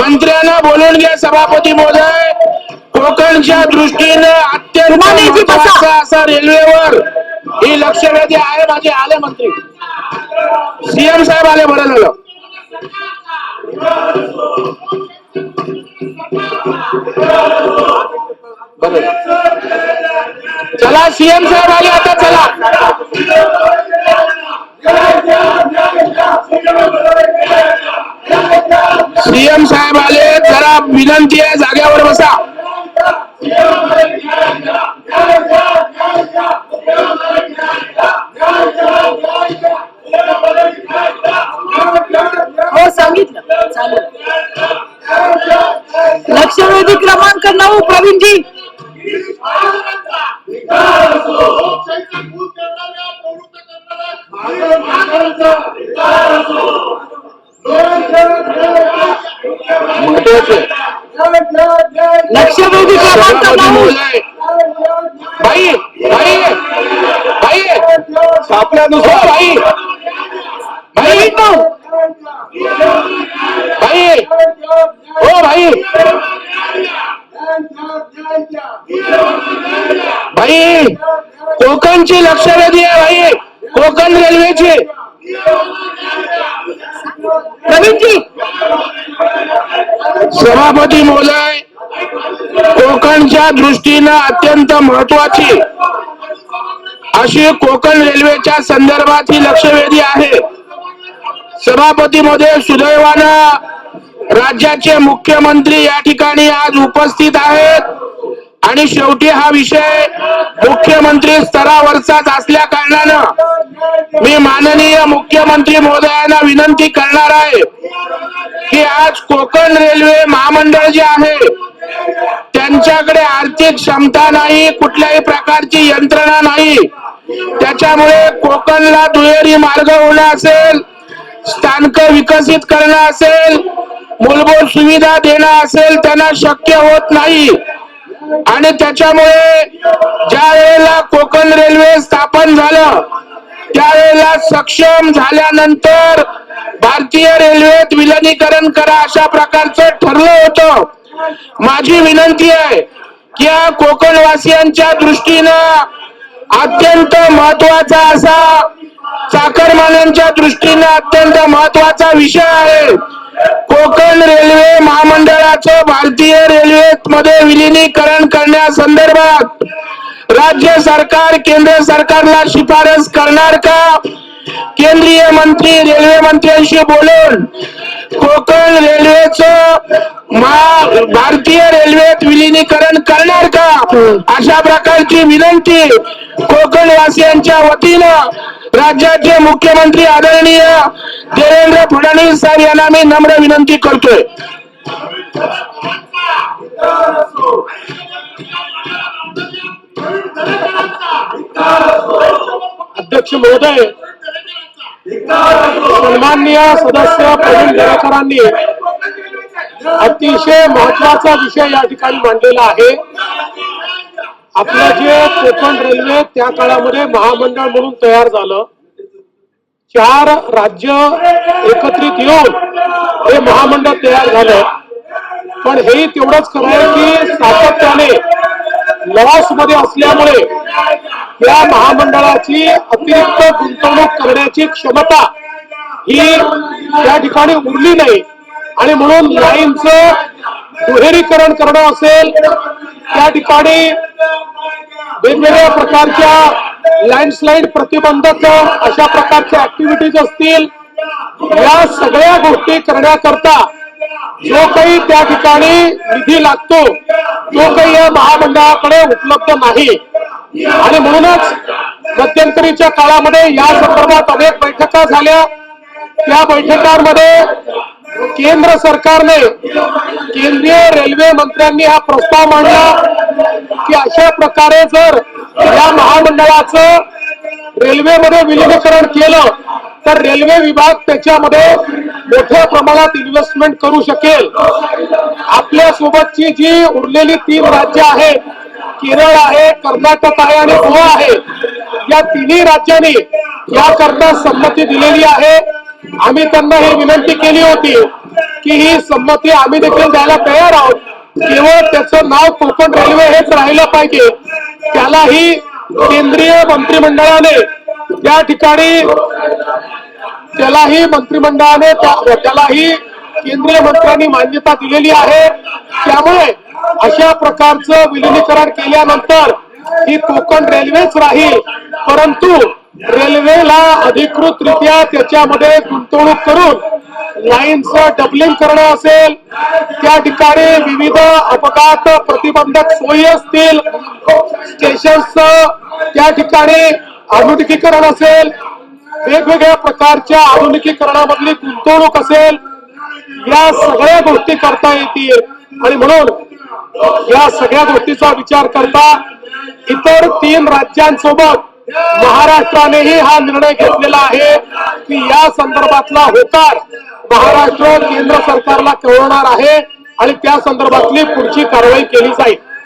मंत्र्यांना बोलून घ्या सभापती महोदय. कोकणच्या दृष्टीनं अत्यंत असा रेल्वेवर ही लक्षवेधी आहे माझे आले मंत्री. सीएम साहेब आले बरं झालं बरं. चला सीएम साहेब आले आता चला. जरा विनंती आहे जाग्यावर बसा. हो सांगितलं. चालेल. लक्षवेधी क्रमांक नऊ प्रवीणजी. महत्वाचे लक्षवेधी क्रमांक नऊ बाई बाई बाई छापल्यानुसार बाई बाई बाई हो भाई। भाई कोकणची लक्षवेधी आहे भाई। कोकण रेल्वेची. प्रवीणजी! सभापती महोदय कोकणच्या दृष्टीनं अत्यंत महत्वाची अशी कोकण रेल्वेच्या संदर्भात ही लक्षवेधी आहे. सभापती महोदय सुदैवानं राज्याचे मुख्यमंत्री या ठिकाणी आज उपस्थित आहेत. आणि शेवटी हा विषय मुख्यमंत्री स्तरावरचाच असल्या कारणानं मी माननीय मुख्यमंत्री महोदयांना विनंती करणार आहे की आज कोकण रेल्वे महामंडळ जे आहे त्यांच्याकडे आर्थिक क्षमता नाही कुठल्याही प्रकारची यंत्रणा नाही. त्याच्यामुळे कोकणला दुहेरी मार्ग होणं असेल स्थानक विकसित करणं असेल मूलभूत सुविधा देणं असेल त्यांना शक्य होत नाही. आणि त्याच्यामुळे ज्या वेळेला कोकण रेल्वे स्थापन झालं त्यावेळेला सक्षम झाल्यानंतर भारतीय रेल्वेत विलनीकरण करा अशा प्रकारचं ठरलं होतं. माझी विनंती आहे की या कोकणवासियांच्या दृष्टीनं अत्यंत महत्त्वाचा असा चाकरमान्यांच्या दृष्टीनं अत्यंत महत्त्वाचा विषय आहे. कोकण रेल्वे महामंडळाचं भारतीय रेल्वे मध्ये विलिनीकरण करण्यासंदर्भात राज्य सरकार केंद्र सरकारला शिफारस करणार का? केंद्रीय मंत्री रेल्वे मंत्र्यांशी बोलून कोकण रेल्वेचं महा भारतीय रेल्वेत विलिनीकरण करणार का? अशा प्रकारची विनंती कोकणवासियांच्या वतीनं राज्याचे मुख्यमंत्री आदरणीय देवेंद्र फडणवीस साहेब यांना मी नम्र विनंती करतोय. अध्यक्ष महोदय सन्माननीय सदस्य प्रवीण दरेकरांनी अतिशय महत्त्वाचा विषय या ठिकाणी मांडलेला आहे. आपलं जे कोकण रेल्वे त्या काळामध्ये महामंडळ म्हणून तयार झालं. चार राज्य एकत्रित येऊन हे महामंडळ तयार झालं. पण हे तेवढंच खरं आहे की सातत्याने लॉसमध्ये असल्यामुळे या महामंडळाची अतिरिक्त गुंतवणूक करण्याची क्षमता ही या ठिकाणी उरली नाही. आणि म्हणून लाईनच दुहेरीकरण करणं असेल त्या ठिकाणी वेगवेगळ्या प्रकारच्या लँडस्लाईड प्रतिबंधक अशा प्रकारच्या ऍक्टिव्हिटीज असतील या सगळ्या गोष्टी करण्याकरता जो काही त्या ठिकाणी निधी लागतो तो काही या महामंडळाकडे उपलब्ध नाही. आणि म्हणूनच मध्यंतरीच्या काळामध्ये या संदर्भात अनेक बैठका झाल्या. त्या बैठकांमध्ये केंद्र सरकारने केंद्रीय रेल्वे मंत्र्यांनी हा प्रस्ताव मांडला की अशा प्रकारे जर या महामंडळाचं रेल्वेमध्ये विलिनीकरण केलं तर रेल्वे विभाग त्याच्यामध्ये मोठ्या प्रमाणात इन्व्हेस्टमेंट करू शकेल. आपल्या सोबतची जी उरलेली तीन राज्य आहेत केरळ आहे कर्नाटक आहे आणि गोवा आहे या तिन्ही राज्यांनी याकरता संमती दिलेली आहे. आम्ही त्यांना ही विनंती केली होती की ही संमती आम्ही देखील द्यायला तयार आहोत. केवळ त्याचं नाव कोकण रेल्वे हेच राहिलं पाहिजे. त्यालाही केंद्रीय मंत्रिमंडळाने त्या ठिकाणी त्यालाही मंत्रिमंडळाने त्यालाही केंद्रीय मंत्र्यांनी मान्यता दिलेली आहे. त्यामुळे अशा प्रकारचं विलिनीकरण केल्यानंतर ही कोकण रेल्वेच राहील. परंतु रेल्वेला अधिकृतरित्या त्याच्यामध्ये गुंतवणूक करून लाईनचं डबलिंग करणं असेल त्या ठिकाणी विविध अपघात प्रतिबंधक सोयी असतील स्टेशन्स त्या ठिकाणी आधुनिकीकरण असेल वेगवेगळ्या प्रकारच्या आधुनिकीकरणामधली गुंतवणूक असेल या सगळ्या गोष्टी करता येतील. आणि म्हणून या सगळ्या गोष्टीचा विचार करता इतर तीन राज्यांसोबत महाराष्ट्रानेही हा निर्णय घेतलेला आहे की या संदर्भातला होकार महाराष्ट्र केंद्र सरकारला कळवणार आहे आणि त्या संदर्भातली पुढची कारवाई केली जाईल.